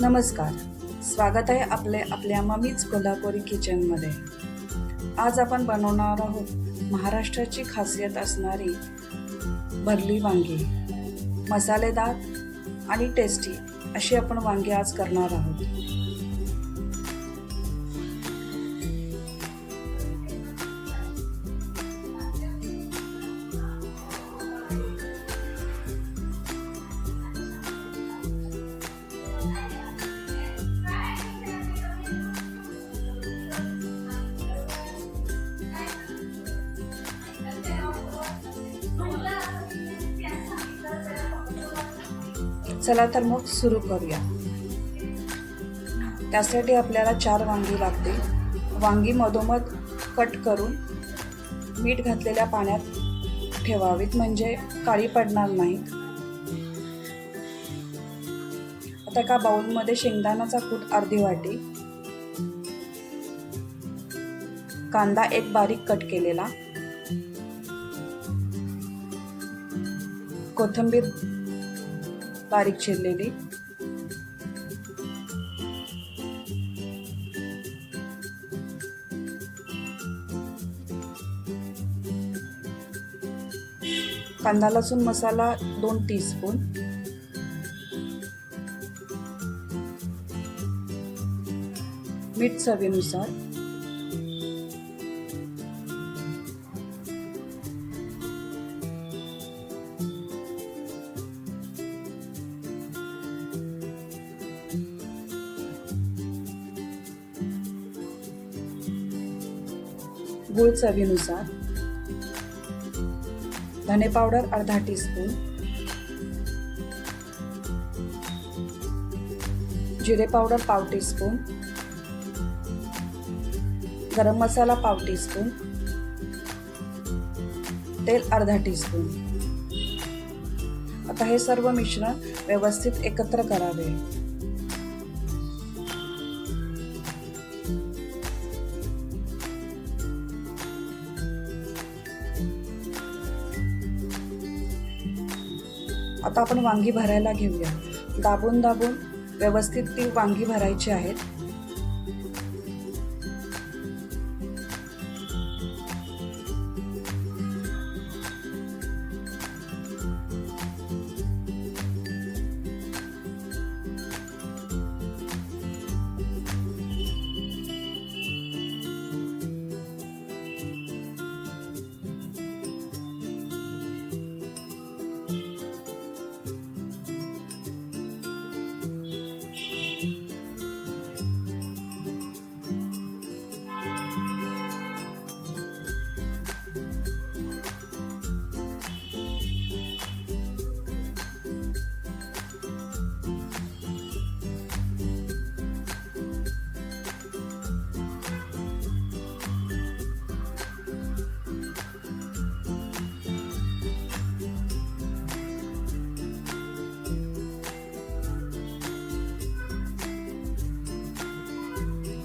नमस्कार. स्वागत आहे आपले आपल्या मम्मीच कोल्हापुरी किचनमध्ये. आज आपण बनवणार आहोत महाराष्ट्राची खासियत असणारी भरली वांगी. मसालेदार आणि टेस्टी अशी आपण वांगी आज करणार आहोत. चला तर मग सुरू करूया. त्यासाठी आपल्याला चार वांगी लागतील. वांगी मधोमध कट करून मीठ घातलेल्या पाण्यात ठेवावीत म्हणजे काळी पडणार नाहीत आता एका बाऊलमध्ये शेंगदाण्याचा कूट अर्धी वाटी कांदा एक बारीक कट केलेला कोथिंबीर बारीक चिरलेली. कांदा लसूण मसाला दोन टीस्पून मीठ चवीनुसार. गूळ चवीनुसार. धने पावडर अर्धा टीस्पून जिरे पावडर पाव टीस्पून गरम मसाला पाव टीस्पून तेल अर्धा टीस्पून आता हे सर्व मिश्रण व्यवस्थित एकत्र करावे. आता आपण वांगी भरायला घेऊया. दाबून दाबून व्यवस्थित ती वांगी भरायची आहेत.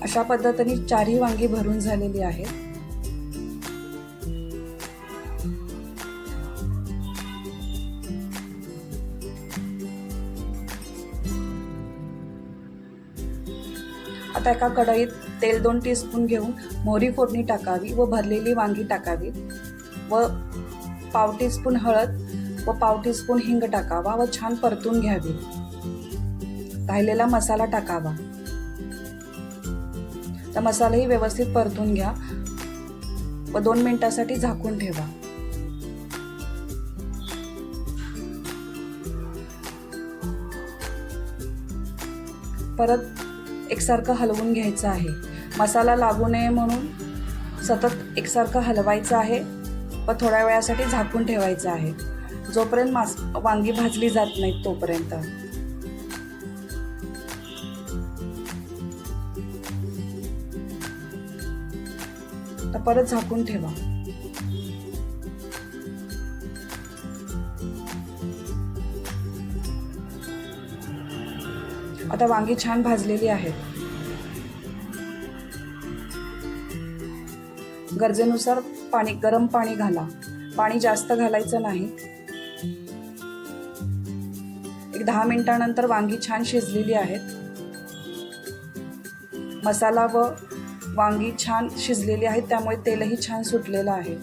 अशा पद्धतीने चारही वांगी भरून झालेली आहेत. आता एका कढईत तेल दोन टीस्पून घेऊन मोहरी फोडणी टाकावी व भरलेली वांगी टाकावी व पाव टीस्पून हळद व पाव टीस्पून हिंग टाकावा व छान परतून घ्यावी. राहिलेला मसाला टाकावा. तर मसालाही व्यवस्थित परतून घ्या व दोन मिनिटासाठी झाकून ठेवा. परत एकसारखं हलवून घ्यायचं आहे. मसाला लागू नये म्हणून सतत एकसारखं हलवायचं आहे व थोड्या वेळासाठी झाकून ठेवायचं आहे. जोपर्यंत मास वांगी भाजली जात नाहीत तोपर्यंत. परत झाकून ठेवा. आता वांगी छान भाजलेली आहेत गरजेनुसार पाणी गरम पाणी घाला. पाणी जास्त घालायचं नाही. एक दहा मिनिटानंतर वांगी छान शिजलेली आहेत. मसाला व वांगी छान शिजलेली आहेत त्यामुळे तेलही छान सुटलेलं आहे.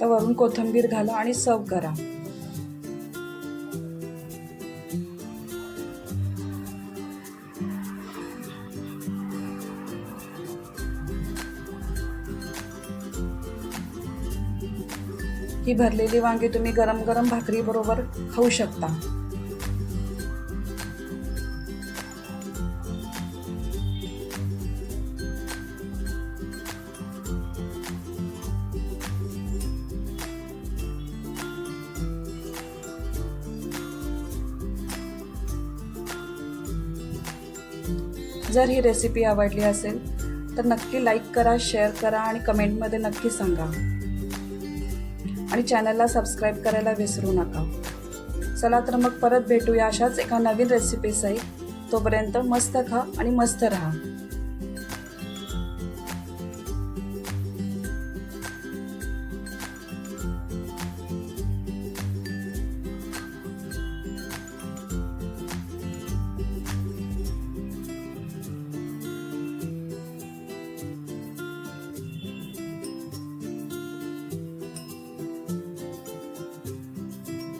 तर वरून कोथिंबीर घाला आणि सर्व करा. ही भरलेली वांगी तुम्ही गरम गरम भाकरीबरोबर खाऊ शकता. जर ही रेसिपी आवडली असेल तर नक्की लाईक करा शेअर करा आणि कमेंटमध्ये नक्की सांगा. आणि चॅनलला सबस्क्राईब करायला विसरू नका. चला तर मग परत भेटूया अशाच एका नवीन रेसिपीसहित तोपर्यंत मस्त खा आणि मस्त राहा.